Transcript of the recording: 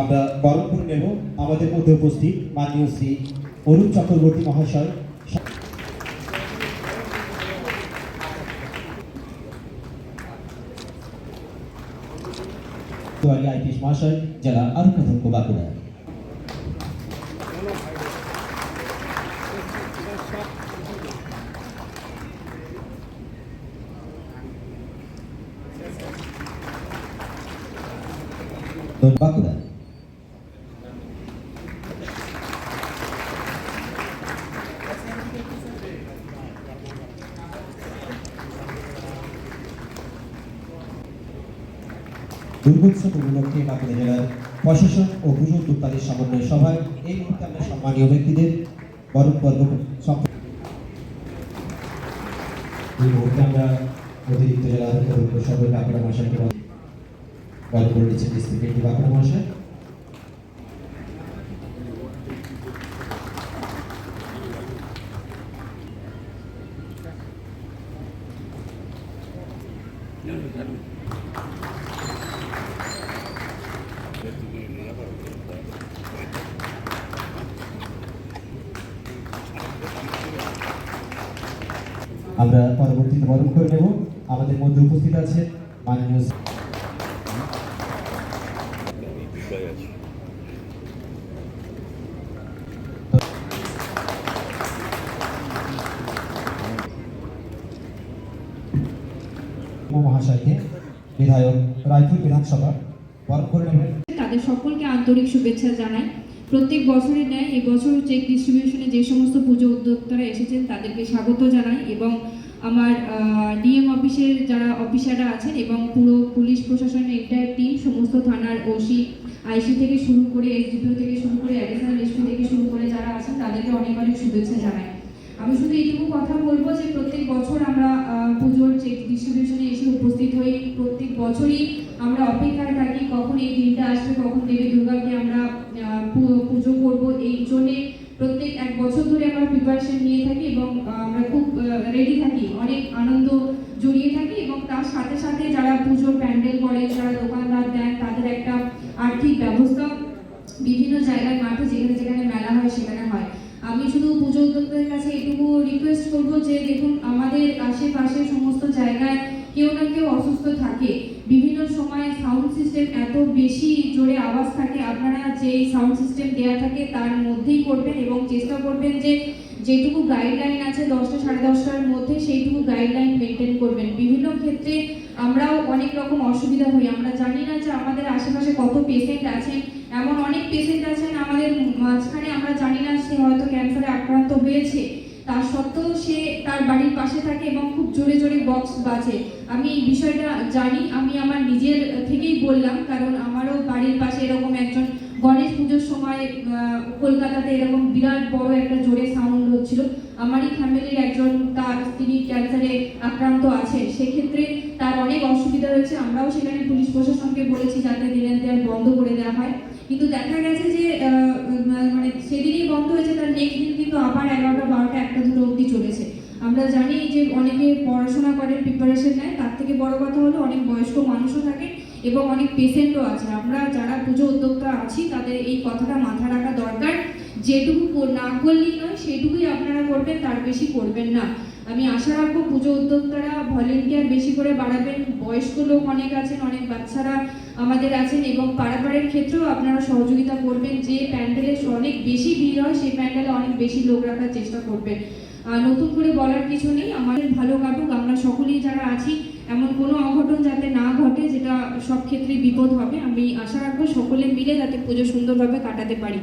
আমরা বরণ করে নেব। আমাদের মধ্যে উপস্থিত মাননীয় শ্রী অরুণ চক্রবর্তী মহাশয়। আইপিএস মহাশয়, জেলা আরুকাধ্যক্ষ বাঁকুড়া। বাঁকুড়া। দুর্গোৎসব উপলক্ষে বাঁকুড়া জেলার প্রশাসন ও পুজো উদ্যোক্তাদের সমন্বয় সভায় এই মুহূর্তে আমরা সম্মানীয় ব্যক্তিদের বরণ পর্ব আমরা অতিরিক্ত জেলা সবাই বাঁকুড়া মহাশয়কে বরণ- করে ডিস্ট্রিক্ট বাঁকুড়া মহাশয় আমরা পরবর্তীতে বরণ করে নেব। আমাদের মধ্যে উপস্থিত আছে মাননীয় মহাশয়কে বিধায়ক রায়পুর বিধানসভা বরণ করে নেবেন। তাদের সকলকে আন্তরিক শুভেচ্ছা জানাই। প্রত্যেক বছরের ন্যায় এবছর চেক ডিস্ট্রিবিউশনে যে সমস্ত পুজো উদ্যোক্তারা এসেছেন তাদেরকে স্বাগত জানাই এবং আমার ডিএম অফিসের যারা অফিসাররা আছেন এবং পুরো পুলিশ প্রশাসনের এন্টায়ার টিম সমস্ত থানার ওসি আইসি থেকে শুরু করে এসডিপিও থেকে শুরু করে অ্যাডিশনাল এসপি থেকে শুরু করে যারা আছেন তাদেরকে অনেক অনেক শুভেচ্ছা জানাই। আমি শুধু এইটুকু কথা বলব যে প্রত্যেক বছর আমরা পুজোর চেক ডিস্ট্রিবিউশনে এসে উপস্থিত হই। প্রত্যেক বছরই আমরা অপেক্ষায় থাকি কখন এই দিনটা আসবে, কখন দেবী দুর্গাকে আমরা আহ, পু- পুজো করব এই জন্যে প্রত্যেক এক বছর ধরে আমরা প্রিপারেশন নিয়ে থাকি এবং আমরা খুব রেডি থাকি, অনেক আনন্দ জড়িয়ে থাকি এবং তার সাথে সাথে যারা পুজোর প্যান্ডেল করেন যারা দোকানদার দেন, তাদের একটা আর্থিক ব্যবস্থা বিভিন্ন জায়গায় মাঠে যেখানে যেখানে মেলা হয়, সেখানে হয়। আমি শুধু পুজো উদ্যোক্তাদের কাছে এটুকু রিকোয়েস্ট করব যে, দেখুন, আমাদের আশেপাশে সমস্ত জায়গায় কেউ না কেউ অসুস্থ থাকে। বিভিন্ন সময় সাউন্ড সিস্টেম এত বেশি জোরে আওয়াজ থাকে, আপনারা যে সাউন্ড সিস্টেম দেওয়া থাকে, তার মধ্যেই করবেন এবং চেষ্টা করবেন যে যেটুকু গাইডলাইন আছে দশটা সাড়ে দশটার মধ্যে সেইটুকু গাইডলাইন মেনটেন করবেন। বিভিন্ন ক্ষেত্রে আমরাও অনেক রকম অসুবিধা হই। আমরা জানি না যে আমাদের আশেপাশে কত পেশেন্ট আছেন। এমন অনেক পেশেন্ট আছেন আমাদের মাঝখানে, আমরা জানি না সে হয়তো ক্যান্সারে আক্রান্ত হয়েছে। তার সত্ত্বেও সে তার বাড়ির পাশে থাকে এবং খুব জোরে জোরে বক্স বাজে। আমি এই বিষয়টা জানি, আমি আমার নিজের থেকেই বললাম, কারণ আমারও বাড়ির পাশে এরকম একজন গণেশ পুজোর সময় কলকাতাতে এরকম বিরাট বড় একটা জোরে সাউন্ড হচ্ছিল আমারই ফ্যামিলির একজন, তার তিনি ক্যান্সারে আক্রান্ত আছে সেক্ষেত্রে তার অনেক অসুবিধা হয়েছে আমরাও সেখানে পুলিশ প্রশাসনকে বলেছি যাতে দিনের দেওয়ার বন্ধ করে দেওয়া হয়। কিন্তু দেখা গেছে যে মানে সেদিনই বন্ধ হয়েছে, তার নেক্সট দিন কিন্তু আবার এগারোটা, বারোটা, একটা দুটো অবধি চলেছে। আমরা জানি যে অনেকে পড়াশোনা করে প্রিপারেশন নেয়, তার থেকে বড় কথা হলো অনেক বয়স্ক মানুষও থাকে এবং অনেক পেশেন্টও আছে আমরা যারা পুজো উদ্যোক্তা আছি, তাদের এই কথাটা মাথায় রাখা দরকার। যেটুকু না করলেই নয়, সেটুকুই আপনারা করবেন, তার বেশি করবেন না। আমি আশা রাখব পুজো উদ্যোক্তারা ভলেন্টিয়ার বেশি করে বাড়াবেন। বয়স্ক লোক অনেক আছেন, অনেক বাচ্চারা আমাদের আছেন এবং পাড়াপাড়ের ক্ষেত্রেও আপনারা সহযোগিতা করবেন। যে প্যান্ডেলে অনেক বেশি ভিড় হয়, সেই প্যান্ডেলে অনেক বেশি লোক রাখার চেষ্টা করবেন। নতুন করে বলার কিছু নেই। আমাদের ভালো কাটুক, আমরা সকলেই যারা আছি, এমন কোনো অঘটন যাতে না ঘটে, যেটা সব ক্ষেত্রে বিপদ হবে, আমি আশা রাখব সকলে মিলে যাতে পুজো সুন্দরভাবে কাটাতে পারি।